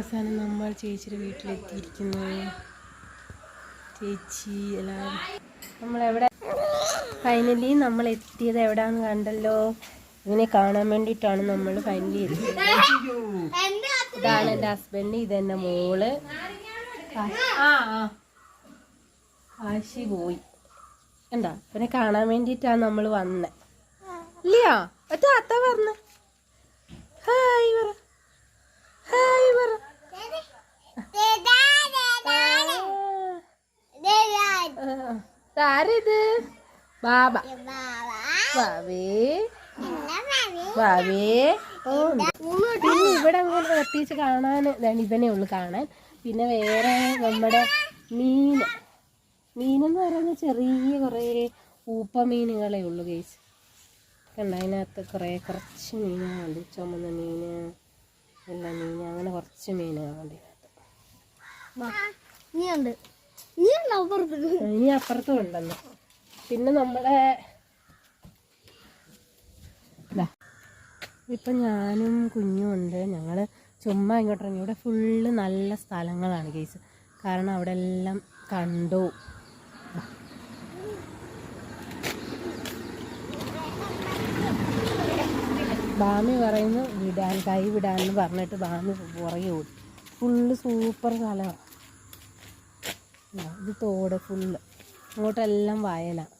അവസാനം നമ്മൾ ചേച്ചിയുടെ വീട്ടിലെത്തിയിരിക്കുന്നു. ചേച്ചി എല്ലാവരും. നമ്മളെവിടെ? ഫൈനലി നമ്മൾ എത്തിയത് എവിടാന്ന് കണ്ടല്ലോ? ഇങ്ങനെ കാണാൻ വേണ്ടിയിട്ടാണ് നമ്മൾ ഫൈനലി എത്തിയത്. ഇതാണ് എന്റെ ഹസ്ബൻഡ് ഇതെന്റെ മോൾ. ആ ആ. ആശി പോയി. എന്താ? ഇവനെ കാണാൻ വേണ്ടിയിട്ടാണ് നമ്മൾ വന്നത് ഇല്ലയോ? ഒറ്റ അത്ത പറഞ്ഞ ആരിത് ബാബ. ബാബേ. ബാബേ. പിന്നെ ഇവിടെ അങ്ങനെ പ്രത്യേകിച്ച് കാണാൻ ഇതാണ് ഇവനെ ഉള്ളു കാണാൻ. പിന്നെ വേറെ നമ്മുടെ മീൻ. മീനെന്ന് പറയുന്നത് ചെറിയ കുറേ ഊപ്പ മീനുകളേ ഉള്ളൂ കേസ് കണ്ട അതിനകത്ത് കുറേ കുറച്ച് മീനുകളുണ്ട് ചുമന്ന മീൻ വെള്ള മീൻ അങ്ങനെ കുറച്ച് മീനുകളുണ്ട് ഇതിനകത്ത്. ഉണ്ട് ഇനി അപ്പുറത്തും ഉണ്ടല്ലോ. പിന്നെ നമ്മുടെ ഇപ്പം ഞാനും കുഞ്ഞും ഉണ്ട്. ഞങ്ങൾ ചുമ്മാ ഇങ്ങോട്ട് ഇവിടെ ഫുള്ള് നല്ല സ്ഥലങ്ങളാണ് കേസ് കാരണം അവിടെ എല്ലാം കണ്ടു. ബാമി പറയുന്നു വിടാൻ കൈ വിടാൻ പറഞ്ഞിട്ട് ബാമി പുറകെ ഓടി. ഫുള്ള് സൂപ്പർ സ്ഥലമാണ് ഇതാ, തോട് ഫുള്ള് അങ്ങോട്ടെല്ലാം വയലാണ്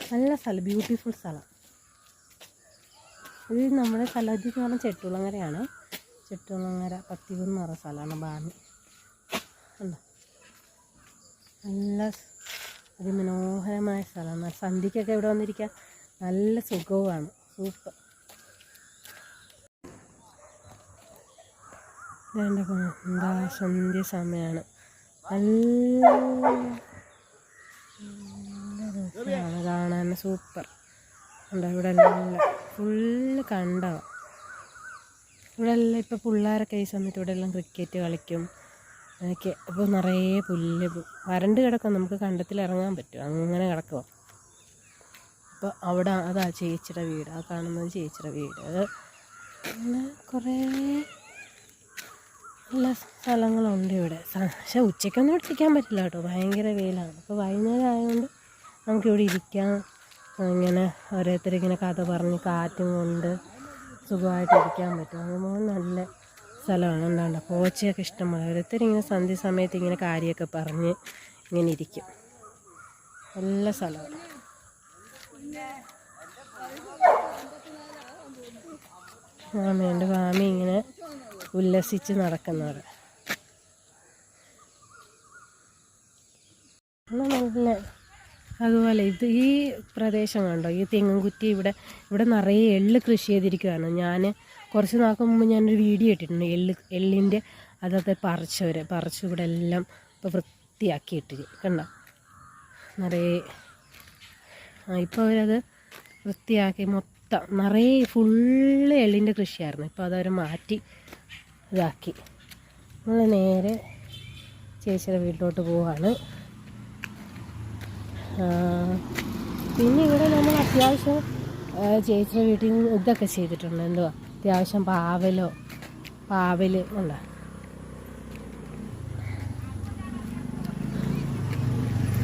നല്ല സ്ഥലം ബ്യൂട്ടിഫുൾ സ്ഥലം. ഇത് നമ്മുടെ സ്ഥലത്തിൽ എന്ന് പറഞ്ഞാൽ ചെട്ടുളങ്ങരയാണ് ചെട്ടുളങ്ങര പത്തികുന്ന് പറഞ്ഞ സ്ഥലമാണ് ബാമി. നല്ല അതിമനോഹരമായ സ്ഥലമാണ്. സന്ധ്യക്കൊക്കെ ഇവിടെ വന്നിരിക്കാൻ നല്ല സുഖവുമാണ്. സൂപ്പർ. എന്താ സന്ധ്യ സമയമാണ് നല്ല കാണാൻ സൂപ്പർ. ഉണ്ടോ ഇവിടെ നല്ല ഫുള്ള് കണ്ടവ ഇവിടെ എല്ലാം ഇപ്പോൾ പിള്ളേരൊക്കെ ഈ സമയത്ത് ഇവിടെ എല്ലാം ക്രിക്കറ്റ് കളിക്കും. അതൊക്കെ അപ്പോൾ നിറയെ പുല്ല് വരണ്ട് കിടക്കും. നമുക്ക് കണ്ടത്തിൽ ഇറങ്ങാൻ പറ്റും. അങ്ങനെ കിടക്കുക അപ്പോൾ അവിടെ അതാ ചേച്ചിയുടെ വീട്. ആ കാണുന്നത് ചേച്ചിയുടെ വീട്. അത് കുറേ നല്ല സ്ഥലങ്ങളുണ്ട് ഇവിടെ. പക്ഷെ ഉച്ചയ്ക്കൊന്നും ഇവിടെ ഇരിക്കാൻ പറ്റില്ല കേട്ടോ. ഭയങ്കര വെയിലാണ്. അപ്പോൾ വൈകുന്നേരം ആയതുകൊണ്ട് നമുക്കിവിടെ ഇരിക്കാം. ഇങ്ങനെ ഓരോരുത്തരിങ്ങനെ കഥ പറഞ്ഞ് കാറ്റും കൊണ്ട് സുഖമായിട്ട് ഇരിക്കാൻ പറ്റും. അതുപോലെ നല്ല സ്ഥലമാണ്. ഉണ്ടാണ്ട് പോച്ചയൊക്കെ ഇഷ്ടമാണ്. ഓരോരുത്തരിങ്ങനെ സന്ധ്യ സമയത്ത് ഇങ്ങനെ കാര്യമൊക്കെ പറഞ്ഞ് ഇങ്ങനെ ഇരിക്കും. നല്ല സ്ഥലമാണ്. എന്റെ മാമി ഇങ്ങനെ ഉല്ലസിച്ച് നടക്കുന്നവർ നല്ല അതുപോലെ ഇത് ഈ പ്രദേശം കണ്ടോ? ഈ തെങ്ങും കുറ്റി ഇവിടെ ഇവിടെ നിറയെ എള്ള് കൃഷി ചെയ്തിരിക്കുകയാണ് ഞാൻ കുറച്ച് നാൾക്ക് മുമ്പ് ഞാനൊരു വീഡിയോ ഇട്ടിട്ടുണ്ട്. എള്ള് എള്ളിന്റെ അതൊക്കെ പറിച്ചവർ പറിച്ച് ഇവിടെ എല്ലാം ഇപ്പോൾ വൃത്തിയാക്കി ഇട്ടിരിക്കും കണ്ടോ? നിറയെ ഇപ്പോൾ അവരത് വൃത്തിയാക്കി മൊത്തം നിറയെ ഫുള്ള് എള്ളിന്റെ കൃഷിയായിരുന്നു. ഇപ്പോൾ അതവർ മാറ്റി ഇതാക്കി. നമ്മൾ നേരെ ചേച്ചിയുടെ വീട്ടിലോട്ട് പോവാണ്. പിന്നെ ഇവിടെ നമ്മൾ അത്യാവശ്യം ചേച്ചിയുടെ വീട്ടിൽ നിന്ന് ഇതൊക്കെ ചെയ്തിട്ടുണ്ട്. എന്തുവാ? അത്യാവശ്യം പാവലോ പാവൽ ഉണ്ട്?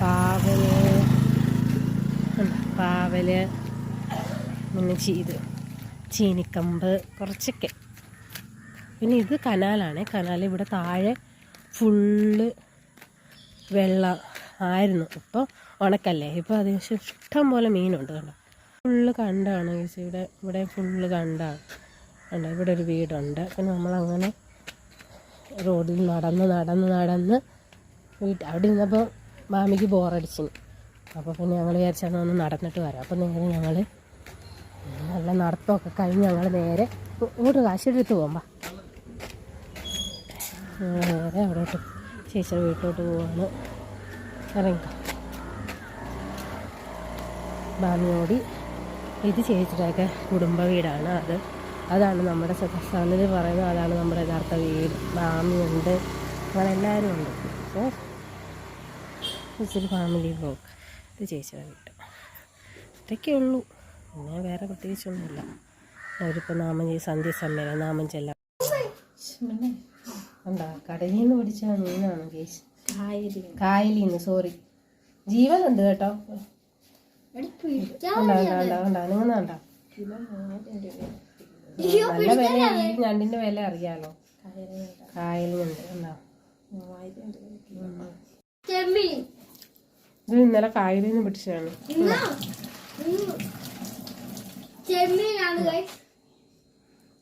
പാവൽ ഉണ്ട്. പിന്നെ ചീത് ചീനിക്കമ്പ് കുറച്ചൊക്കെ. പിന്നെ ഇത് കനാലാണ്. കനാൽ ഇവിടെ താഴെ ഫുള്ള് വെള്ളം ആയിരുന്നു. ഇപ്പോൾ ഉണക്കല്ലേ? ഇപ്പോൾ അതിനുശേഷം ഇഷ്ടം പോലെ മീനുണ്ട് കണ്ടോ? ഫുള്ള് കണ്ടാണ് ചേച്ചി ഇവിടെ ഇവിടെ ഫുള്ള് കണ്ടാണ് കണ്ടോ? ഇവിടെ ഒരു വീടുണ്ട്. പിന്നെ നമ്മളങ്ങനെ റോഡിൽ നടന്ന് നടന്ന് നടന്ന് വീട്ട് അവിടെ ഇരുന്നപ്പോൾ മാമിക്ക് ബോറടിച്ചിന് അപ്പോൾ പിന്നെ ഞങ്ങൾ വിചാരിച്ചാൽ ഒന്ന് നടന്നിട്ട് വരാം. അപ്പോൾ നേരെ ഞങ്ങൾ നല്ല നടത്തമൊക്കെ കഴിഞ്ഞ് ഞങ്ങൾ നേരെ ഇങ്ങോട്ട് കാശിയെടുത്ത് പോകുമ്പോൾ നേരെ അവിടോട്ട് ചേച്ചിയുടെ വീട്ടിലോട്ട് പോവാണ്. ഇറങ്ങിക്കാം ബാമിയോടി. ഇത് ചേച്ചിയുടെയൊക്കെ കുടുംബ വീടാണ് അത്. അതാണ് നമ്മുടെ സന്നിധി പറയുന്നത്. അതാണ് നമ്മുടെ യഥാർത്ഥ വീട്. ബാമിയുണ്ട് നമ്മളെല്ലാവരും ഉണ്ട്. അപ്പോൾ ഇച്ചിരി ഫാമിലി ബ്ലോക്ക് ഇത് ചേച്ചിയുടെ വീട്. ഇതൊക്കെ ഉള്ളൂ പിന്നെ വേറെ പ്രത്യേകിച്ചൊന്നുമില്ല. അവരിപ്പോൾ നാമം ചെയ്ത് സന്ധ്യ സമ്മേളനം നാമം ചെല്ലാം. എന്താ? കടലിൽ നിന്ന് പിടിച്ച മീനാണ് കേസ് കായലിൽ നിന്ന് സോറി. ജീവനുണ്ട് കേട്ടോ? നിങ്ങൾ നല്ല വില ഈ ഞണ്ടിന്റെ വില അറിയാലോ. കായലിനുണ്ട്. എന്താ? ഇത് ഇന്നലെ കായലിൽ നിന്ന് പിടിച്ചതാണ് ഇന്നാ? ഇന്ന് ചെമ്മീനാണ്.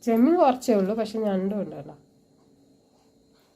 ചെമ്മീൻ കുറച്ചേ ഉള്ളൂ പക്ഷെ ഞണ്ടും ഉണ്ട് കേട്ടോ